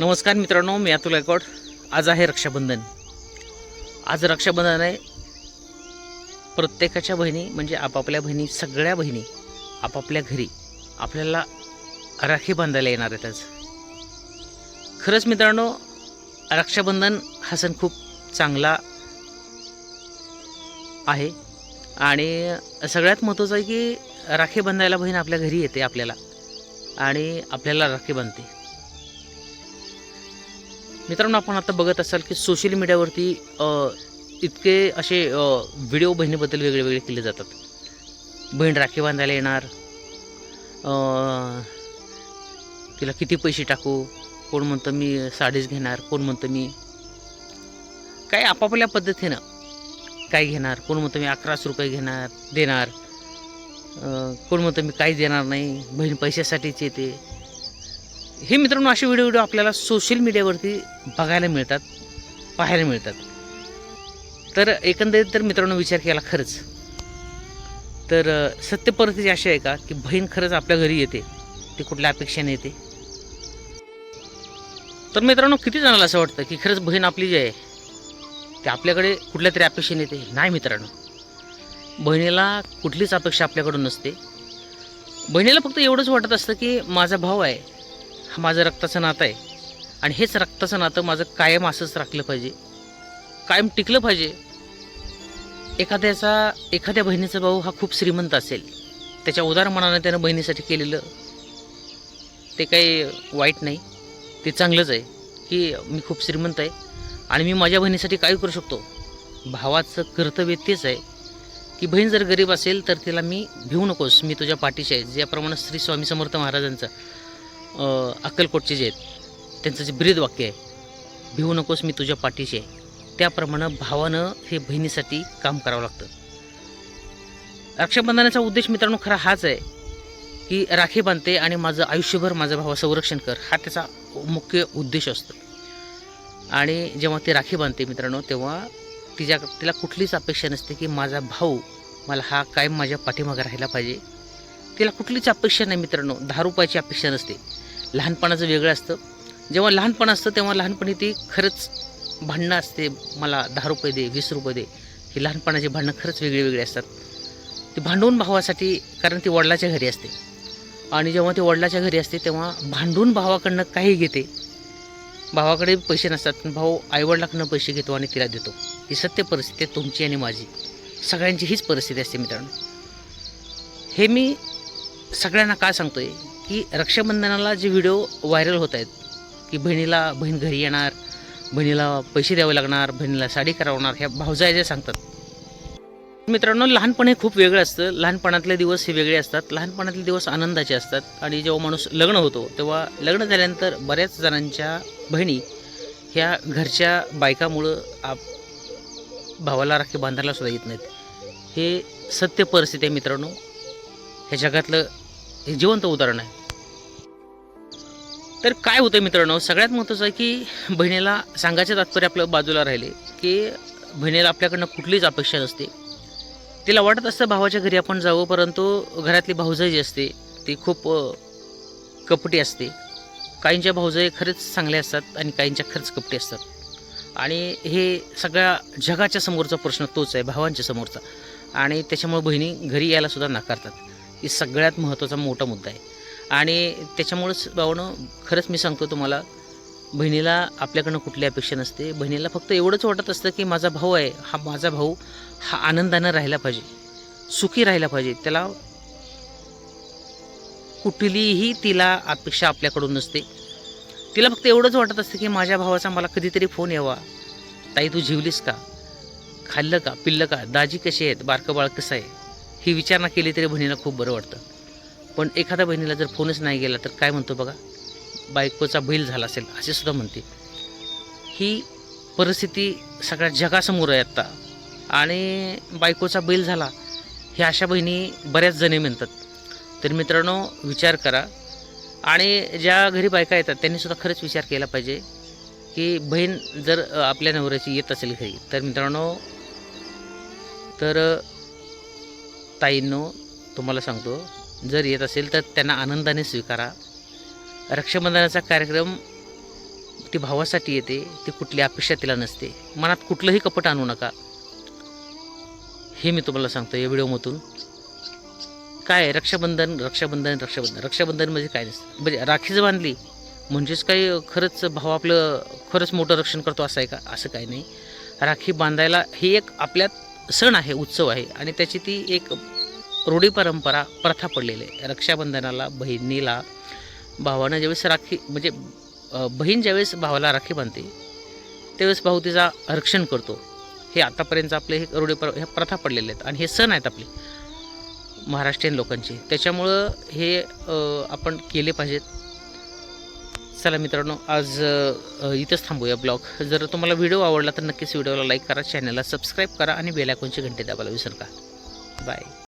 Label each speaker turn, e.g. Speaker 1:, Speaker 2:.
Speaker 1: नमस्कार मित्रांनो मी अतुल गायकवाड. आज आहे रक्षाबंधन. आज रक्षाबंधन आहे. प्रत्येकाच्या बहिणी म्हणजे आपापल्या बहिणी सगळ्या बहिणी आपापल्या घरी आपल्याला राखी बांधायला येणार आहेत आज. खरंच मित्रांनो रक्षाबंधन हा सण खूप चांगला आहे. आणि सगळ्यात महत्त्वाचं आहे की राखी बांधायला बहीण आपल्या घरी येते आपल्याला. आणि आपल्याला राखी बांधते. मित्रांनो आपण आता बघत असाल की सोशल मीडियावरती इतके असे व्हिडिओ बहिणीबद्दल वेगळे वेगळे केले जातात. बहीण राखी बांधायला येणार तिला किती पैसे टाकू कोण म्हणतं मी साडीच घेणार कोण म्हणतं मी काय आपापल्या पद्धतीनं काय घेणार कोण म्हणतं मी अकराशे रुपये घेणार देणार कोण म्हणतं मी काहीच देणार नाही बहीण पैशासाठीच येते. हे मित्रांनो असे व्हिडिओ व्हिडिओ आपल्याला सोशल मीडियावरती बघायला मिळतात पाहायला मिळतात. तर एकंदरीत तर मित्रांनो विचार केला खरंच. तर सत्य परिस्थिती अशी आहे का की बहीण खरंच आपल्या घरी येते ती कुठल्या अपेक्षेने येते. तर मित्रांनो किती जणांना असं वाटतं की खरंच बहीण आपली जी आहे ती आपल्याकडे कुठल्या तरी अपेक्षेने येते? नाही मित्रांनो. बहिणीला कुठलीच अपेक्षा आपल्याकडून नसते. बहिणीला फक्त एवढंच वाटत असतं की माझा भाऊ आहे हा माझं रक्ताचं नातं आहे. आणि हेच रक्ताचं नातं माझं कायम असंच राखलं पाहिजे. कायम टिकलं पाहिजे. एखाद्याचा एखाद्या बहिणीचा भाऊ हा खूप श्रीमंत असेल. त्याच्या उदार मनानं त्यानं बहिणीसाठी केलेलं ते काही वाईट नाही. ते चांगलंच आहे की मी खूप श्रीमंत आहे आणि मी माझ्या बहिणीसाठी काय करू शकतो. भावाचं कर्तव्य तेच आहे की बहीण जर गरीब असेल तर तिला मी भिवू नकोस. मी तुझ्या पाठीशी आहे. ज्याप्रमाणे श्री स्वामी समर्थ महाराजांचं अक्कलकोटचे जे आहेत त्यांचं जे ब्रीद वाक्य आहे भिवू नकोस मी तुझ्या पाठीशी आहे. त्याप्रमाणे भावानं हे बहिणीसाठी काम करावं लागतं. रक्षाबंधनाचा उद्देश मित्रांनो खरा हाच आहे की राखी बांधते आणि माझं आयुष्यभर माझा भावा संरक्षण कर हा त्याचा मुख्य उद्देश असतो. आणि जेव्हा ती राखी बांधते मित्रांनो तेव्हा तिच्या तिला कुठलीच अपेक्षा नसते की माझा भाऊ मला हा कायम माझ्या पाठीमागे राहायला पाहिजे. तिला कुठलीच अपेक्षा नाही मित्रांनो दहा रुपयाची अपेक्षा नसते. लहानपणाचं वेगळं असतं. जेव्हा लहानपण असतं तेव्हा लहानपणी ती खरंच भांडणं असते. मला दहा रुपये दे वीस रुपये दे. ही लहानपणाची भांडणं खरंच वेगळी वेगळी असतात. ती भांडून भावासाठी कारण ती वडिलाच्या घरी असते. आणि जेव्हा ती वडिलाच्या घरी असते तेव्हा भांडून भावाकडनं काही घेते. भावाकडे पैसे नसतात. पण भाऊ आईवडिलाकडनं पैसे घेतो आणि तिला देतो. ही सत्य परिस्थिती आहे तुमची आणि माझी. सगळ्यांची हीच परिस्थिती असते मित्रांनो. हे मी सगळ्यांना का सांगतो आहे की रक्षाबंधनाला जे व्हिडिओ व्हायरल होत आहेत की बहिणीला बहीण घरी येणार बहिणीला पैसे द्यावे लागणार बहिणीला साडी करावणार ह्या भावजाया जे सांगतात. मित्रांनो लहानपण हे खूप वेगळं असतं. लहानपणातले दिवस हे वेगळे असतात. लहानपणातले दिवस आनंदाचे असतात. आणि जेव्हा माणूस लग्न होतो तेव्हा लग्न झाल्यानंतर बऱ्याच जणांच्या बहिणी ह्या घरच्या बायकामुळं आप भावाला राखी बांधायला सुद्धा येत नाहीत. हे सत्य परिस्थिती आहे मित्रांनो. हे जगातलं हे जिवंत उदाहरण आहे. तर काय होतं मित्रांनो? सगळ्यात महत्त्वाचं आहे की बहिणीला सांगायचं तात्पर्य आपलं बाजूला राहिले की बहिणीला आपल्याकडनं कुठलीच अपेक्षा नसते. तिला वाटत असतं भावाच्या घरी आपण जावं परंतु घरातली भाऊजाई जी असते ती खूप कपटी असते. काहींच्या भाऊजाई खरंच चांगले असतात आणि काहींच्या खरंच कपटी असतात. आणि हे सगळ्या जगाच्या समोरचा प्रश्न तोच आहे भावांच्या समोरचा. आणि त्याच्यामुळे बहिणी घरी यायला सुद्धा नाकारतात. ही सगळ्यात महत्त्वाचा मोठा मुद्दा आहे. आणि त्याच्यामुळंच भावनं खरंच मी सांगतो तुम्हाला बहिणीला आपल्याकडनं कुठली अपेक्षा नसते. बहिणीला फक्त एवढंच वाटत असतं की माझा भाऊ आहे हा माझा भाऊ हा आनंदानं राहिला पाहिजे सुखी राहिला पाहिजे. त्याला कुठलीही तिला अपेक्षा आपल्याकडून नसते. तिला फक्त एवढंच वाटत असतं की माझ्या भावाचा मला कधीतरी फोन यावा. ताई तू जेवलीस का? खाल्लं का? पिल्लं का? दाजी कशी आहेत? बारकं बाळ कसं आहे? ही विचारणा केली तरी बहिणीला खूप बरं वाटतं. पण एखाद्या बहिणीला जर फोनच नाही गेला तर काय म्हणतो बघा? बायकोचा बैल झाला असेल असे सुद्धा म्हणते ही परिस्थिती सगळ्या जगासमोर आहे आत्ता आणि बायकोचा बैल झाला हे अशा बहिणी बऱ्याच जणी म्हणतात. तर मित्रांनो विचार करा. आणि ज्या घरी बायका येतात त्यांनीसुद्धा खरंच विचार केला पाहिजे की बहीण जर आपल्या नवऱ्याची येत असेल घरी तर मित्रांनो तर ताईंनो तुम्हाला सांगतो जर येत असेल तर त्यांना आनंदाने स्वीकारा. रक्षाबंधनाचा कार्यक्रम ती भावासाठी येते ती कुठली अपेक्षा तिला नसते. मनात कुठलंही कपट आणू नका. हे मी तुम्हाला सांगतो या व्हिडिओमधून. काय रक्षाबंधन रक्षाबंधन रक्षाबंधन. रक्षाबंधन म्हणजे काय नसतं. म्हणजे राखीच बांधली. म्हणजेच काही खरंच भाव आपलं खरंच मोठं रक्षण करतो असं आहे का? असं काही नाही. राखी बांधायला हे एक आपल्यात सण आहे उत्सव आहे. आणि त्याची ती एक रूढी परंपरा प्रथा पडलेली आहे. रक्षाबंधनाला बहिणीला भावानं ज्यावेळेस राखी म्हणजे बहीण ज्यावेळेस भावाला राखी बांधते त्यावेळेस भाऊ तिचा रक्षण करतो. हे आतापर्यंत आपले हे रूढी पर ह्या प्रथा पडलेल्या आहेत. आणि हे सण आहेत आपले महाराष्ट्रीयन लोकांचे. त्याच्यामुळं हे आपण केले पाहिजेत. चला मित्रांनो आज इथंच थांबूया ब्लॉग. जर तुम्हाला व्हिडिओ आवडला तर नक्कीच व्हिडिओला लाईक करा चॅनलला सबस्क्राईब करा आणि बेल आयकॉनची घंटे दाबायला विसरू नका. बाय.